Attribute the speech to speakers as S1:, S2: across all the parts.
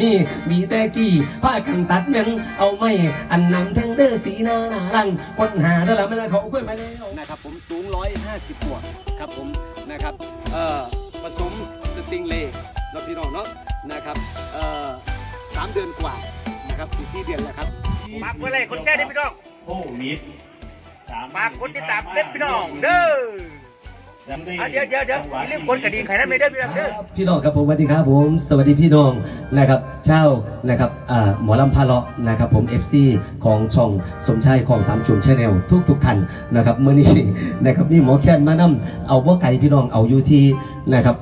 S1: มีมีแต่กี่ผ้ากันตัดเนังเอาไม่อันนำแทงเด้อสีหน้าหนาลังคนหาเด้อละมันเขาคุยมาแล้ว
S2: นะครับผมสูง 150บวกครับผมนะครับเอ่อผสมสติงเลย์เนาะพี่น้องเนาะนะครับเอ่อสามเดือนกว่านะครับสี่สี่เดือนแล้วครับ
S3: ฝากเพื่อนเลยคนแก่ได้พี่น้อง
S4: โอ้มิดสาม
S3: ฝากคนติดตามเด็ดพี่น้องเด้อ อะเดี๋ยวเดี๋ยวเดี๋ยวอย่าลืมกดกระดิ่งใครนั้นไม่ได้พี่น้องเด้อ
S1: พี่น้องครับผมสวัสดีครับผม สวัสดีพี่น้องนะครับเช่านะครับอ่าหมอลำพาเลาะนะครับผม FC ของช่องสมชายของสามจุ่มชแนลทุกทุกท่านนะครับเมื่อนี้นะครับมีหมอแค้นมานำเอาว่าไก่พี่น้องเอาอยู่ที่นะครับ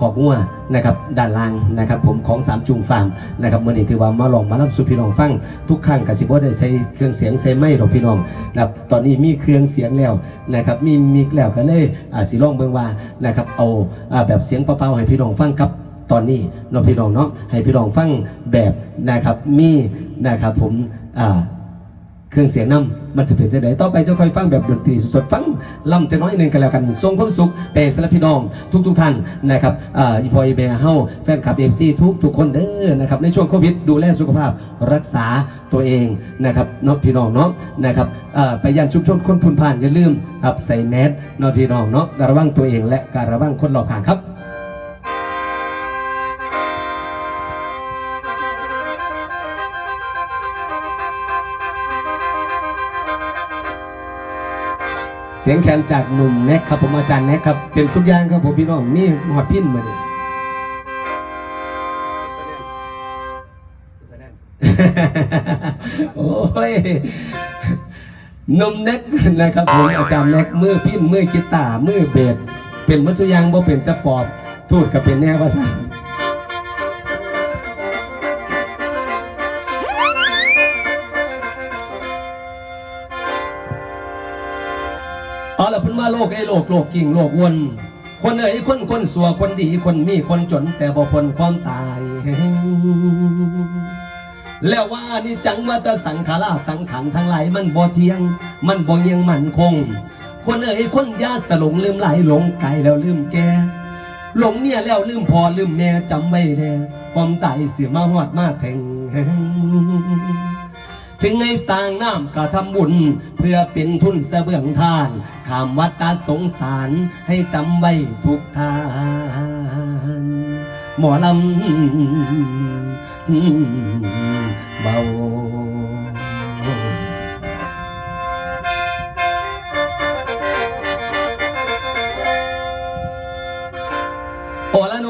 S1: ขอบงัวนะครับด้านล่างนะครับผมของสามจุ่มฟาร์มนะครับเมื่อนี้ถือว่ามาลองมาลำสู่พี่น้องฟังทุกครั้งกับสิบว่าได้ใช้เครื่องเสียงใช้ไม้หรอกพี่น้องนะครับตอนนี้มีเครื่องเสียงแล้วนะครับมีมิกแล้วก็เลยอ่าสิลองเบิ่งว่านะครับเอาแบบเสียงเปล่าๆให้พี่น้องฟังครับตอนนี้เราพี่น้องเนาะให้พี่น้องฟังแบบนะครับมีนะครับผมอ่า เครื่องเสียงนำมันจะเป็นจะไหนต่อไปจะค่อยฟังแบบดนตรีสดๆฟังล่ำจะน้อยหนึ่งกันแล้วกันทรงความสุขเปสและพี่น้อง ทุกๆท่านนะครับอ่าอีพอยเบร์เฮาแฟนคลับเอฟซีทุกทุกๆคนเด้อนะครับในช่วงโควิดดูแลสุขภาพรักษาตัวเองนะครับเนาะพี่น้องเนาะนะครับอ่าไปยันชุมชนคนพุนผ่านอย่าลืมครับใส่แมสเนาะพี่น้องเนาะระวังตัวเองและการระวังคนรอบข้างครับ เสียงแคนจากหนุ่มแน็กครับผมอาจารย์แน็กครับเป็นสุกยางครับผมพี่น้องมีหอดพิ้นมาเนี่ยโอ้ยนุ่มแน็กนะครับผมอาจารย์แน็กมือพิ้นมือกีตาร์มือเบสเป็นมัสุยางบ่เป็นตะปอบทูดกับเป็นแน่ภาษา โลกไอ้โลกโลกกิ่งโลกวน คนเอ๋ยคนคนสัวคนดีคนมีคนจนแต่บ่พ้นความตาย แล้วว่านี่จังว่าแตสังขาราสังขารทั้งหลายมันบ่เที่ยง มันบ่เยังมันคง คนเอ๋ยคนยาสลงลืมไหลหลงไกลแล้วลืมแกหลงเนี่ยแล้วลืมพอลืมแม่จำไว้แน่ความตายเสียมาหอดมาแทง ถึงให้สร้างน้ำก็ทำบุญ เพื่อเป็นทุนเสเบื้องทานขามวัดตาสงสารให้จำไว้ทุกทาน หมอลำเบาโอละนั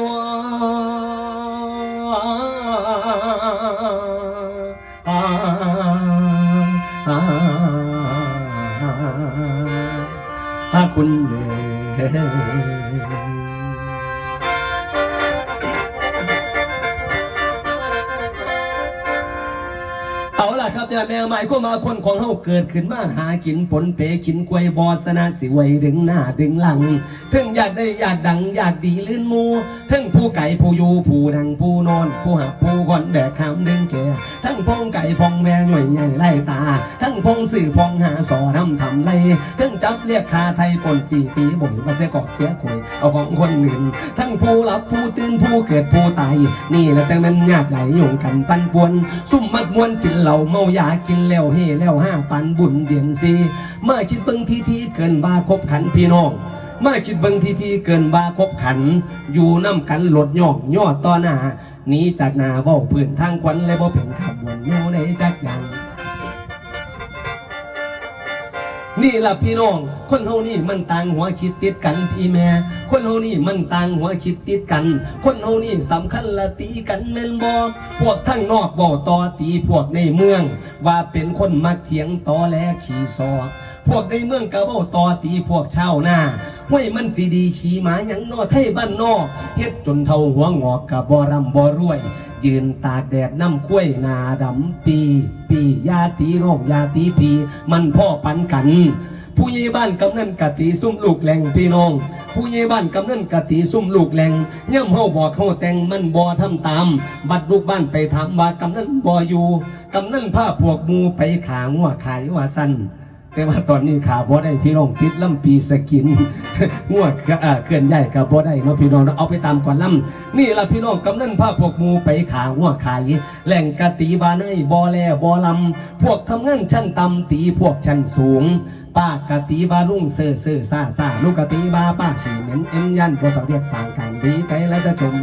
S1: Alabama. เนี่ยแมวใหม่ก็มาคนของเฮาเกิดขึ้นมาหากินผลเปกินกล้วยบอสนาสิไวยดึงหน้าดึงหลังถึงอยากได้อยากดังอยากดีลื่นมูถึงผู้ไก่ผู้อยู่ผู้นั่งผู้นอน ผู้หักผู้คอนแบกคำดึงแก่ทั้งพงไก่พองแม่หน่วยใหญ่ไล่ตา ทั้งพงสื่อพองหาสอน้ำทำไรทั้งจับเรียกคาไทยปนตีตีบ่อยมาเสียกอกเสียขวยเอาของคนอื่น ทั้งผู้รับผู้ตื่นผู้เกิดผู้ตายนี่แหละจังมันยากไหลยุ่งกันปันป่วน ซุ่มมักมวนจินเหล่าเมายากินแล้วเฮแล้วห้าปันบุญเดียนซีมาคิดเบิงทีทีเกินบาคบขันพี่น้องมาคิดเบิงทีทีเกินบาคบขัน อยู่น้ำกันหลดย่องย่อต่อหน้านี้จากนาเบ้าพื้นทางควันและบ่เป็นขับวนแนวใดจักอย่างนี่ล่ะพี่น้อง คนเฮานี่มันต่างหัวคิดติดกันพี่แม่ คนเฮานี่มันต่างหัวคิดติดกัน คนเฮานี่สำคัญละตีกันแม่นบ่พวกทั้งนอกบ่ต่อตีพวกในเมือง ว่าเป็นคนมักเถียงต่อแลขี่ซอกพวกในเมืองก็เว้าต่อตีพวกชาวนาห้วยมันสิดีขี่หมาหยังนอไทยบ้านนอกเฮ็ดจนเท่าหัวงอกก็บ่ร่ำบ่รวย ยืนตากแดดน้ำข้วยนาดำปี ปียาตีน้องยาตีพีมันพ่อปันกัน ผู้ใหญ่บ้านกำนันกะตีซุ่มลูกแหลงพี่น้อง ผู้ใหญ่บ้านกำนันกะตีซุ่มลูกแหลงย่ำเฮาบอกเฮาแต่งมันบ่ทำตาม บัดลูกบ้านไปถามว่ากำนันบ่อยู่กำนันพาพวกมูไปขางัวขายว่าสั้นแต่ว่าตอนนี้ขาบ่ได้พี่น้องติดลำปีสกินงวดเคลื่อนย้ายกับบ่ได้เนาะพี่น้องเนาเอาไปตามก่อนลำนี่ละพี่น้องกำนันพาพวกมูไปขาหัวขายแหล่งกะตีบาในบ่อแลบ่อลำพวกทำงานชั้นต่ำตีพวกชั้นสูง ป้ากะตีบาลุงเซ่อเซ่อซ่าซ่าลูกกะตีบาป้าฉีเหม็นเอ็นยันบ่สังเรียกสางการดีไปแล้วจะชม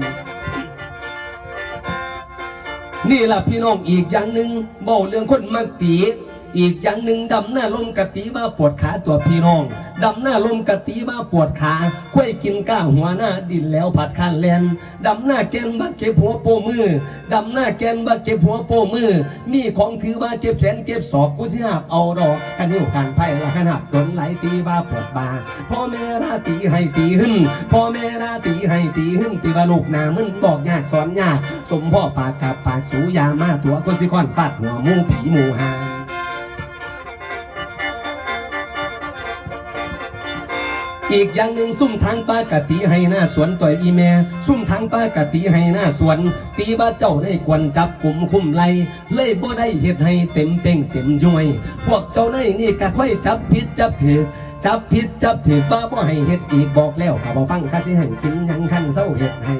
S1: นี่ล่ะพี่น้องอีกอย่างหนึ่งเบาเรื่องคนมักตี อีกอย่างหนึ่งดำหน้าลมกะตีมาปวดขาตัวพี่น้องดำหน้าลมกะตีมาปวดขาค่อยกินก้าหัวหน้าดินแล้วผัดข้านแลนดำหน้าแกนมาเก็บหัวโปมือดำหน้าแกนมาเก็บหัวโปมือมีของถือมาเก็บแขนเก็บศอกกูสิหับเอาดอกกันนิ้วกันไพ่ละขนาดโดนไหลตีบาปวดบาพ่อแม่ราตีให้ตีหึ่นพ่อแม่ราตีให้ตีหึ่นตีบาลูกหนามึนบอกยากสอนยากสมพ่อปากกับปากสูยามาตัวก็สิคอนฟาดหัวมูผีหมูหา อีกอย่างหนึ่งซุ่มทางป้ากะตีให้หน้าสวนต่อยอีแม่ซุ่มทางป้ากะตีให้หน้าสวน ตีบ้าเจ้าได้กวนจับกลุ่มคุ้มไล่เลยบ่ได้เฮ็ดให้เต็มเป้งเต็มย้วยพวกเจ้าในนี่กะค่อยจับผิดจับถือจับผิดจับถือบ้าบ่ให้เฮ็ดอีกบอกแล้วก็บ่ฟังกะสิให้กินยังคันเศร้าเฮ็ดให้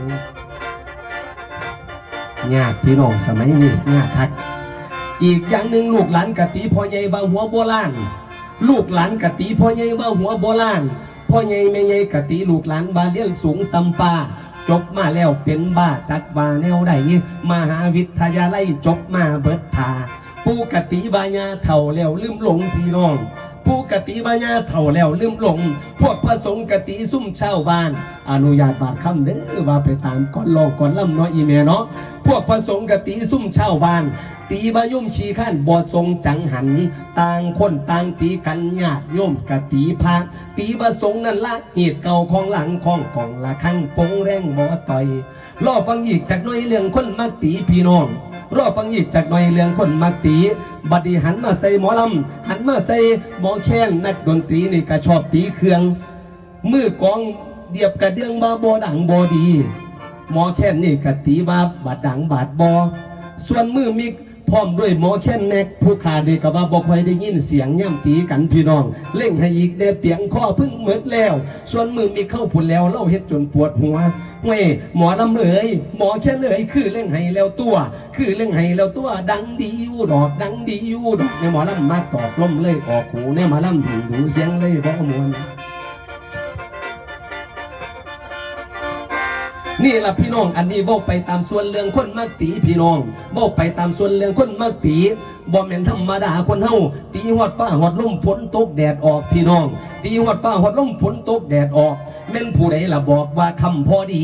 S1: ญาติพี่น้องสมัยนี้ญาติคัก อีกอย่างหนึ่งลูกหลานกะตีพ่อใหญ่บางหัวโบราณลูกหลานกะตีพ่อใหญ่บางหัวโบราณ พ่อใหญ่แม่ใหญ่กะตีลูกหลานบาเรียนสูงสัมปาจบมาแล้วเป็นบ้าจักว่าแนวใดมหาวิทยาลัยจบมาเบิดทาผู้กะตีบายาเท่าแล้วลืมหลงพี่น้อง ผู้กะตีบายาเท่าแล้วลืมหลง พวกพระสงฆ์กะตีซุ่มชาวบ้าน อนุญาตบาดคำเด้อว่าไปตามก่อนลองก่อนล่ำเนาะอีเมเนาะพวกพระสงฆ์กะตีซุ่มชาวบ้าน ตีบายุ่มชีข้านบอทรงจังหัน ต่างคนต่างตีกันญาติโยมกะตีพระตีบาสงนั่นละเหตุเก่าของหลังของกองละข้างปงแรงบ่ต่อยรอฟังอีกจากน้อยเรื่องคนมักตีพี่น้อง รอฟังอีกจากหน่อยเรื่องคนมักตีบัดดีหันมาใส่หมอลำหันมาใส่หมอแค้นนักดนตรีนี่ก็ชอบตีเครื่องมือกองเดียบกระเดื่องบาบอดังบอดี หมอแค้นนี่กตีบาบาดดังบาดบอส่วนมือมิก พร้อมด้วยหมอแค้นแนกผู้ขาดีกับว่าบ่ค่อยได้ยินเสียงย่ำตีกันพี่น้อง เล่งให้อีกเดเปียงข้อพึ่งเหมือดแล้ว ส่วนมือมิกเข้าผุนแล้วเล่าเฮ็ดจนปวดหัวเว้ยหมอลำเอ๋ยหมอแค้นเอ๋ยคือเล่งให้แล้วตัว คือเล่งให้แล้วตัว ดังดีอยู่ดอก ดังดีอยู่ดอกในหมอลำมากตอกลมเลยออกหูในหมอลำหูเสียงเลยบ่มวน นี่ละพี่น้องอันนี้บอกไปตามส่วนเรื่องคนมักตีพี่น้องบอกไปตามส่วนเรื่องคนมักตีบ่แม่นธรรมดาคนเฮาตีหอดฟ้าหอดลมฝนตกแดดออกพี่น้อง ตีหอดฟ้าหอดลมฝนตกแดดออกแม่นผู้ใดล่ะบอกว่าคำพอดี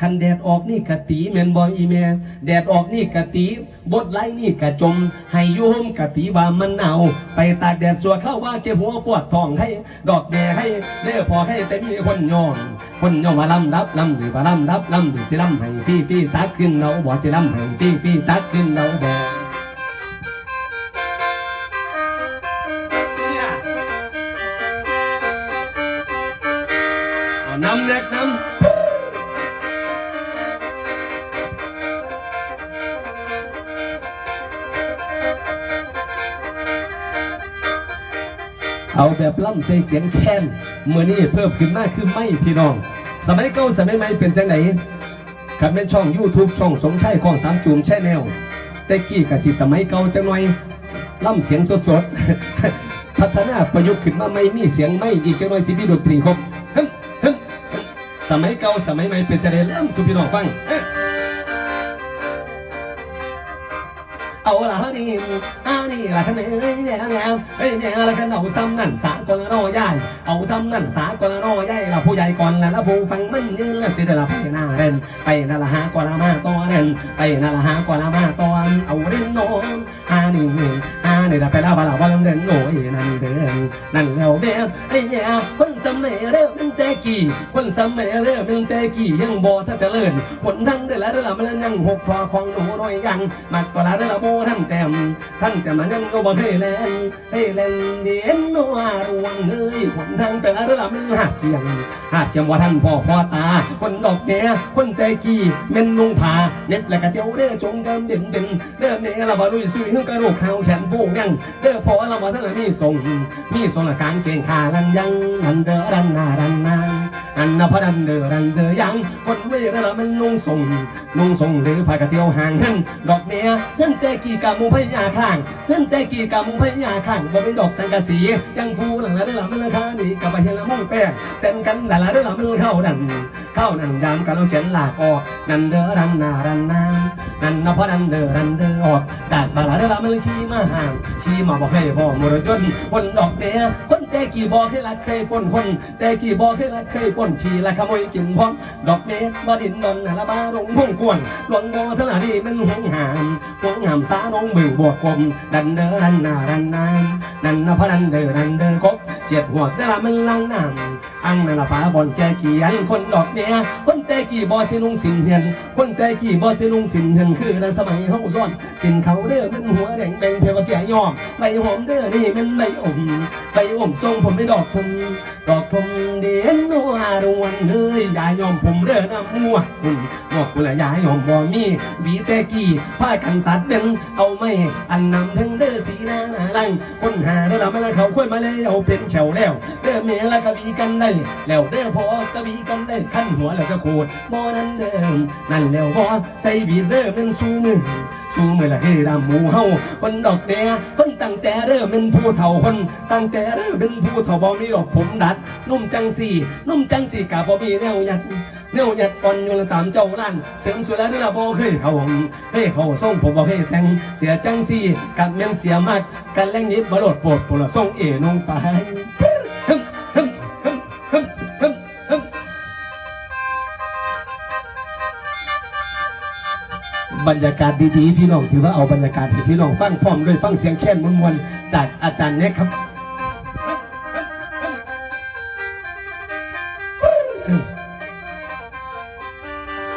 S1: คันแดดออกนี่กะตีแมนบอยอีแม่แดดออกนี่กะตีบดไล่นี่กะจม ให้ยุ่มกะตีว่ามันหนาวไปตากแดดสัวเข้าว่าเจ็บหัวปวดท้องให้ ดอกแดให้เด้พอให้แต่มีคนย้อนคนยอมมาลำรับลำหรือมาลำรับลำหรือสิลำให้ฟรีฟรีจักขึ้นเราบ่สิลำให้ฟรีฟรีจักขึ้นเราบ่เอ เอาแบบล่ำใส่เสียงแค้นเมื่อนี้เพิ่มขึ้นมากคือไม่พี่น้อง สมัยเก่าสมัยใหม่เป็นจังไหนขับเป็นช่อง YouTube ช่องสมชัยของสามจูมแช่แนวแต่กี้กับสิสมัยเก่าจังหน่อยล่ำเสียงสดๆพัฒนาประยุกต์ขึ้นมาไม่มีเสียงไม่อีกจังหน่อยสิมีดนตรีครบฮึ่มฮึ่มสมัยเก่าสมัยใหม่เป็นจังไหนล่ำสุพี่น้องฟัง เอาละฮะนี่อานี่ละคันเอ้ยเนี่ยแล้วเอ้ยเนี่ยละคันเอาซ้ำนั่นสากลนอใหญ่เอาซ้ำนั่นสากลนอใหญ่ละผู้ใหญ่ก่อนล้วละผู้ฟังมันยืนละสิเดละไปหน้าเรนไปนั่นละหากว่าละมาตัวเรนไปนั่นละหากว่าละมาตัวเอาเนี่ละไปละบาละบาลำเดินโง่ยนั่นเดินนั่นแล้วเบี้ยไอ้เนี่ยคนสมัยเริ่มเป็นแต่กี่คนสมัยเริ่มเป็นแต่กี่ยังบ่ถ้าจะเลินผลทั้งเดือนละเดือนละมันยังหกทอของหนูน้อยยังมักตัวละเดือนละโบท่านแต้มท่านแต่มันยังก็บ่เคยเล่นให้เล่นเดียนนัวรวงเฮ้ยผลทั้งแต่ละเดือนละมันหักเกียงหักเกียงว่าท่านพ่อพ่อตา คนดอกแก่คนแต่กี่เม่นลุงผาเน็บและกะเตียวเด้อจงกำเด่นเด่นเด้อเมละบ่ลุยซุยหึงกระโดกเขาแขนโป้งยังเด้อพอเรามาทั้งหลายมีทรงมีทรงละกางเกงขาลันยังมันเดอรันนารันนา นรันนาพรันเดอรันเดอยังคนเวรละมันนุ่งทรงนุ่งทรงหรือผ้ากระเตียวห่างหันดอกเมียหันแต่กี่กะมุพยาข้างหันแต่กี่กะมุพยาข้างบ่เป็นดอกสังกะสียังผู้หลังละเดอละมันราคาดีกับไปเฮละมุ่งแป้งเส้นกันดาละเดอละมันเข้าดันเข้านั่นยามกันเราเขียนหลากออกนันเดอรันนารันนานันนพรันเดอรันเดอออกจากบาลาเดอละมันชี้มาห่างชี้มาบอกให้พ่อมรยนคนดอกเบี้ยคนแต่กี่บอกให้รักเคยปนคนแต่กี่บอกให้รักเคยปนชีละขโมยกินพ้อมดอกเบี้ยมาดินนนน่ะละบาลงพุ่งกวนหลวงโบทลาดีมันหวงหามหวงหามสาน้องมือบวกกลมดันเดอรันนารันนานนันนพรันเดอรันเดอกบเสียดหัวเดอละมันลังน้ำอังนั่นละฟ้าบอลแจกียนคนดอกเบี้ยคนแต่กี่บอสินุงสินเฮียนคนแต่กี่บอสินุงสินเฮียนคือในสมัยเฮาซ้อนสินเขาเด้อมันหัวแดงแดงเทวแก่ยอมใบหอมเด้อนี่มันใบอมใบอมทรงผมไม่ดอกผมดอกผมเด่นนัวรวนเลยยายยอมผมเด้อน้ำมัวคุณบอกกูละยายยอมบ่มีวีแต่กี่ผ้ากันตัดเป็นเอาไม่อันนำทั้งเด้อสีหน้าหนาลังคนหาเด้อละมันเขาค่อยมาเลยเอาเป็นเฉาแล้วเด้อเมียละกะบีกันได้แล้วเด้อพอกะบีกันได้ขั้นหัวแล้วจะโคตรบ่นั้นเดิมนั่นแล้วบ่ใส่บีเด้อเป็นสู้มือสู้มือละเฮ้ดำหมูเฮาคนดอกแดคนตั้งแต่เด้อเป็นผู้เฒ่าคนตั้งแต่เด้อเป็นผู้เฒ่าบ่มีดอกผมดัดนุ่มจังสี่นุ่มจังสีกะบ่มีแนวยัดแนวยัดอ่อนโยนตามเจ้าล้านเสริมสวยแล้วเด้อละบ่เคยเขาเฮ้เขาส่งผมบ่เคยแต่งเสียจังสีกับแม่นเสียมากกันแรงยิบมาโลดโปรดปรดละส่งเอนงไปฮึมฮึมฮึมฮึมฮึมฮึมบรรยากาศดีๆพี่น้องถือว่าเอาบรรยากาศให้พี่น้องฟังพร้อมด้วยฟังเสียงแค้นมวลๆจากอาจารย์เน็กครับ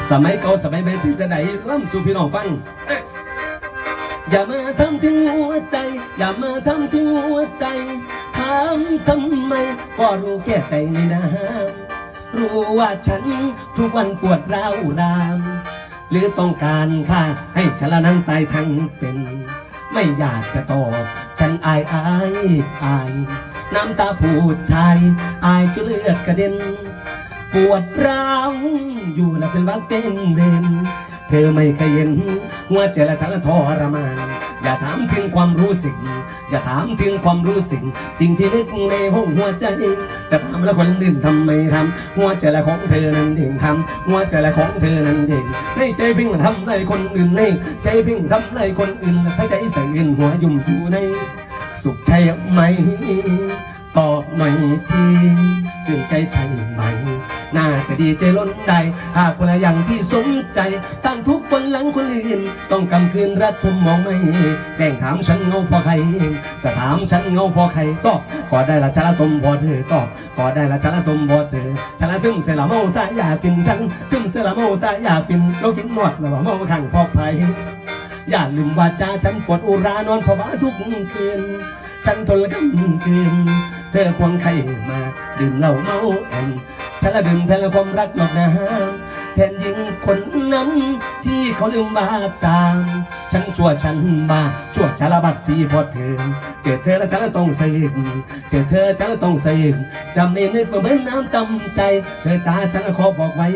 S1: สมัยเก่าสมัยใหม่พี่จะไหนล่ำสู่พี่น้องฟังเอ้ยอย่ามาทำถึงหัวใจ อย่ามาทำถึงหัวใจถามทำไม ก็รู้แก่ใจนี่นะ รู้ว่าฉันทุกวันปวดร้าวราม หรือต้องการค่าให้ฉันละนั้นตายทั้งเป็น ไม่อยากจะตอบ ฉันอายอายอาย น้ำตาผู้ชาย อายจนเลือดกระเด็น ปวดร้าวอยู่และเป็นวักเป็นเบนเธอไม่เคยเห็นหัวใจและทั้งทรมาน อย่าถามถึงความรู้สึก อย่าถามถึงความรู้สึก สิ่งที่นึกในห้องหัวใจ จะถามแล้วคนอื่นทำไม่ทำหัวใจและของเธอนั้นเด่งทำหัวใจและของเธอนั้นเด่งในใจเพิ่งทำไรคนอื่นในใจเพิ่งทำไรคนอื่นถ้าใจใส่อื่นหัวยุ่มอยู่ใน สุขใช่ไหม ตอบหน่อยทีชื่นใจใช่ไหม น่าจะดีใจล้นใด หากคนละอย่างที่สนใจ สร้างทุกข์บนหลังคนอื่น ต้องกำคืนรัดทุมมองไม่แกล้งถามฉันเงาพอใคร จะถามฉันเงาพอใครตอบก็ได้ละชะละตมพอเธอตอบก็ได้ละชะละตมพอเธอชะละซึมเสละเมาสายอยากกินฉัน ซึมเสละเมาสายอยากกินโลกินนวดล้วว่าเมาขังพอกไผอย่าลืมว่าจ้าฉันปวดอุรานอนผวาทุกคืน ฉันทนละกำคืน เธอควงใครมาดื่มเหล้าเมาแอนฉันละดื่มแทนละความรักหลอกนะแทนยิงคนนั้น ที่เขาลืมบาจามฉันชั่วฉันบาชั่วชาลบัดสีพอเธอเจอเธอแล้วฉันต้องเสึกเจอเธอฉันต้องเสึกจะไม่นึกว่าเหมือนน้ำตำใจ เธอจ้าฉันขอบอกไว้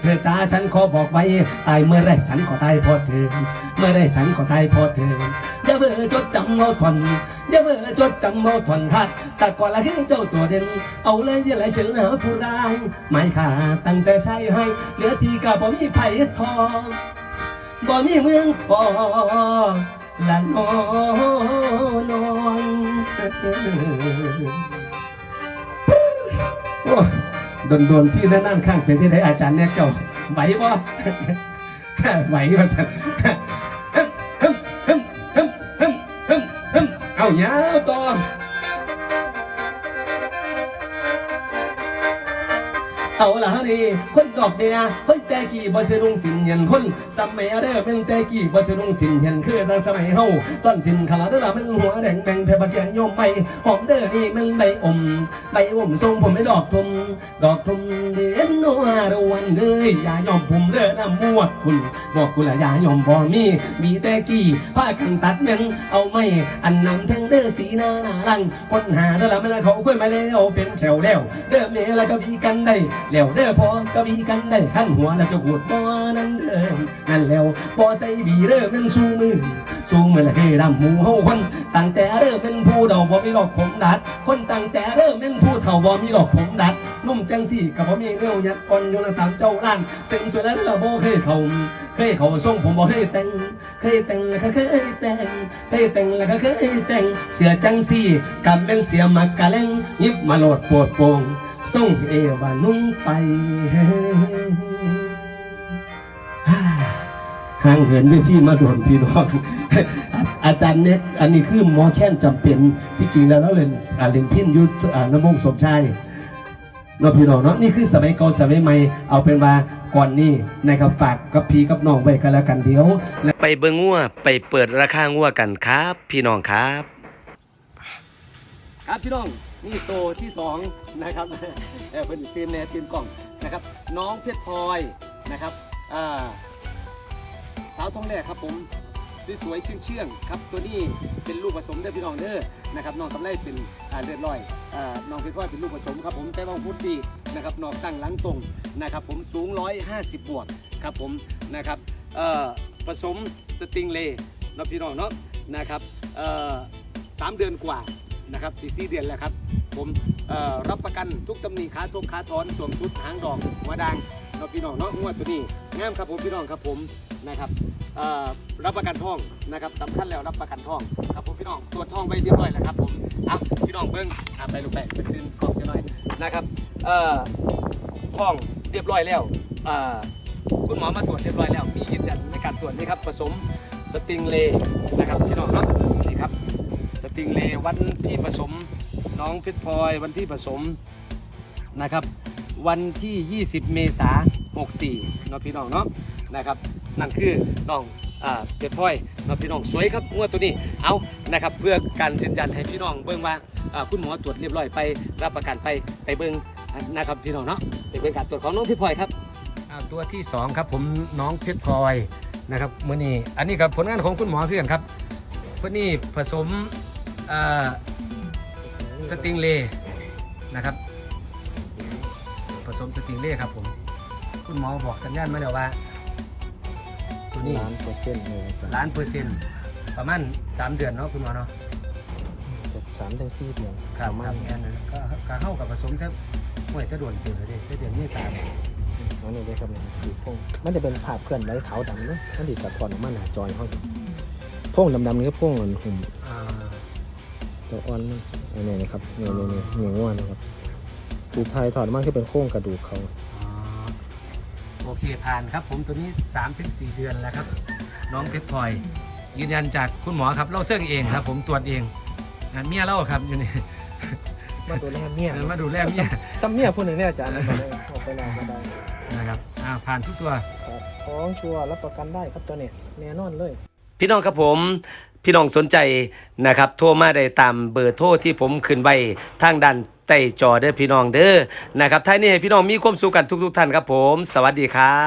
S1: เธอจ้าฉันขอบอกไว้ตายเมื่อไรฉันก็ตายพอเธอเมื่อไรฉันก็ตายพอเธออย่าเบื่อจดจำเอาทนอย่าเบื่อจดจำเอาทนทัดแต่ก่อนละให้เจ้าตัวเด่น เอาเลยอย่าไรเฉลยผู้ร้ายไม่ขาดตั้งแต่ใช้ให้เหลือทีกับบ่มีไผ่ทองบ่มีเมืองพอละนอนองโอ้โดนโดนๆที่นั่นๆข้างเป็นที่ไหนอาจารย์เนี่ยเจ้าไหวบ่ไหวมาสัน เอายาวต่อ เอาละนี่
S5: คนดอกเดียคนแต่กี่บ่สะดุ้งสินเห็นคนสมัยเด้อเป็นแต่กี่บ่สะดุ้งสินเห็นคือตั้งสมัยเฮาซ่อนสินขลาดเด้อมันหัวแดงแบ่งเพบะแกงโยมไปหอมเด้อนี่มันใบอมใบอมทรงผมไม่ดอกทุมดอกทุมเด่นนัวรวนเลยอย่ายอมผมเด้อน้ำมวดคุณบอกคุณละอย่ายอมบ่มีมีแต่กี่พากันตัดเนังเอาไม่อันนำแทงเด้อสีหน้าหน้าลังคนหาเด้อละมันเขาคุยมาแล้วเป็นแขวแล้วเด้อเมละก็บีกันได้แล้วเด้อพอก็บีกันได้ขั้นหัวแล้วจะขูดบ่นั่นเด้อนั่นแล้วบ่ใส่บีเด้อมันสู้มือสู้มือละเฮดำหมูเฮาคนตั้งแต่เริ่มเป็นผู้เดาบ่มีหลอกผมดัด คนตั้งแต่เริ่มเป็นผู้เฒ่าบ่มีหลอกผมดัดนุ่มจังสี่ก็บ่มีแนวยัดอ่อนอยู่ในตามเจ้าล้านเสียงสวยแล้วเราบ่เคยเขาเคยเขาทรงผมบ่เคยแต่งเคยแต่งแล้วก็เคยแต่งเคยแต่งแล้วก็เคยแต่งเสียจังสี่กับเป็นเสียมักกะเล่งยิบมาโหลดปวดโปง ส่งเอวานุ่งไปห่างเหินเวทีมาโดนพี่น้องอาจารย์เน็ตอันนี้คือหมอแค้นจำเป็นที่จริงแล้วเราเล่นอ่าเล่นพินยุทธน้ำมงสมชายเนาะพี่น้องเนาะนี่คือสมัยเก่าสมัยใหม่เอาเป็นว่าก่อนนี้นะครับฝากกับพี่กับน้องไว้กันแล้วกันเดี๋ยว
S6: ไปเบิ่งงัวไปเปิดราคางัวกันครับ พี่น้องครับ
S1: ครับพี่น้อง นี่โตที่สองนะครับเออเป็นทีมแนทีมกล่องนะครับ น้องเพชรพลอยนะครับอ่าสาวทองแรกครับผมสวยๆเชื่องๆครับตัวนี้เป็นลูกผสมเด้อพี่น้องเด้อนะครับน้องกำไรเป็นเลือดลอยอ่าน้องเพชรพลอยเป็นลูกผสมครับผมแต่ว่าพุทธีนะครับน้องตั้งหลังตรงนะครับ ผมสูง 150 บวกครับผมนะครับเอ่อผสมสติงเลยเนาะพี่น้องเนาะนะครับเอ่อสามเดือนกว่า นะครับสี่สี่เดือนแล้วครับ ผมรับประกันทุกตำหนิขาทงขาถอนสวมชุดหางดอกหัวดางเนาพี่น้องเนาะงวดตัวนี้งามครับผมพี่น้องครับผมนะครับรับประกันท่องนะครับสำคัญแล้วรับประกันท่องครับผมพี่น้องตรวจทองไปเรียบร้อยแล้วครับผมอะพี่น้องเบิ้งอะไปลูกไปไปขึ้นกล้องจะหน่อยนะครับเอ่อทองเรียบร้อยแล้วอ่าคุณหมอมาตรวจเรียบร้อยแล้วมียืนยันในการตรวจนี่ครับผสมสติงเลนะครับพี่น้องเนาะ ติงเลวันที่ผสมน้องเพชรพลอยวันที่ผสมนะครับ วันที่ 20 เมษายน64เนาะพี่น้องเนาะนะครับ นั่นคือน้องเพชรพลอยเนาะพี่น้องสวยครับงวดตัวนี้เอานะครับเพื่อการยืนยันให้พี่น้องเบิ่งว่าคุณหมอตรวจเรียบร้อยไปรับประกันไปไปเบิ่งนะครับพี่น้องเนาะไปเบิ่งการตรวจของน้องเพชรพลอยครับตัวที่สองครับผมน้องเพชรพลอยนะครับมื้อนี้อันนี้ครับผลงานของคุณหมอคือกันครับเพื่อนี่ผสม สติงเลย์นะครับผสมสติงเลย์ครับผม คุณหมอบอกสัญญาณมาแล้วว่า ตัวนี้
S7: ล้านเปอร์เซ็นต์เลยจ้ะ
S1: ล้านเปอร์เซ็นต์ประมาณ3เดือนเนาะคุณหมอเนาะ
S7: จะสามถึงสี่เดือน
S1: ครับ
S7: ประ
S1: ค
S7: มา
S1: รั
S7: ณ
S1: บแค่นั้นก็ก็เข้ากับผสมถ้าห่วยถ้าด่วนเกินเลยถ้าเดือนเมษายน
S7: นั่นเองเลยครับเนี่ยสีพงมันจะเป็นภาพเคลื่อนไหวขาวดำเนาะมันติดสะท้อนออกมาหน้าจอยเขาอยู่พงดำๆนี่ก็พงอันหุ่ม
S1: อ่า
S7: ตัวอ่อนมันอันนี้นะครับเนี่ยเนี่ยเนี่ยเนี่ยง่วนนะครับถูกไทยถอดมากที่เป็นโค้งกระดูกเขา
S1: อ๋อโอเคผ่านครับ ผมตัวนี้3-4เดือนแล้วครับ น้องเพชรพลอย ยืนยันจากคุณหมอครับ เราเสื่องเองครับ ผมตรวจเองอ่าเมียเราครับอยู่นี่
S7: มาดูแลเมีย
S1: เออมาดูแลเมีย
S7: ซ้ำเมียพูดหนึ่งเนี่ยอาจารย์มาได้ออกไปแล้วมาได้
S1: นะครับอ่าผ่านทุกตัว
S7: ครับของชัวร์รับประกันได้ครับตัวเนี้แน่นอนเลย
S6: พี่น้องครับผม พี่น้องสนใจนะครับ โทรมาได้ตามเบอร์โทรที่ผมขึ้นไว้ทางด้านใต้จอเด้อพี่น้องเด้อนะครับท้ายนี้ให้พี่น้องมีความสุขกันทุกๆท่านครับผม สวัสดีครับ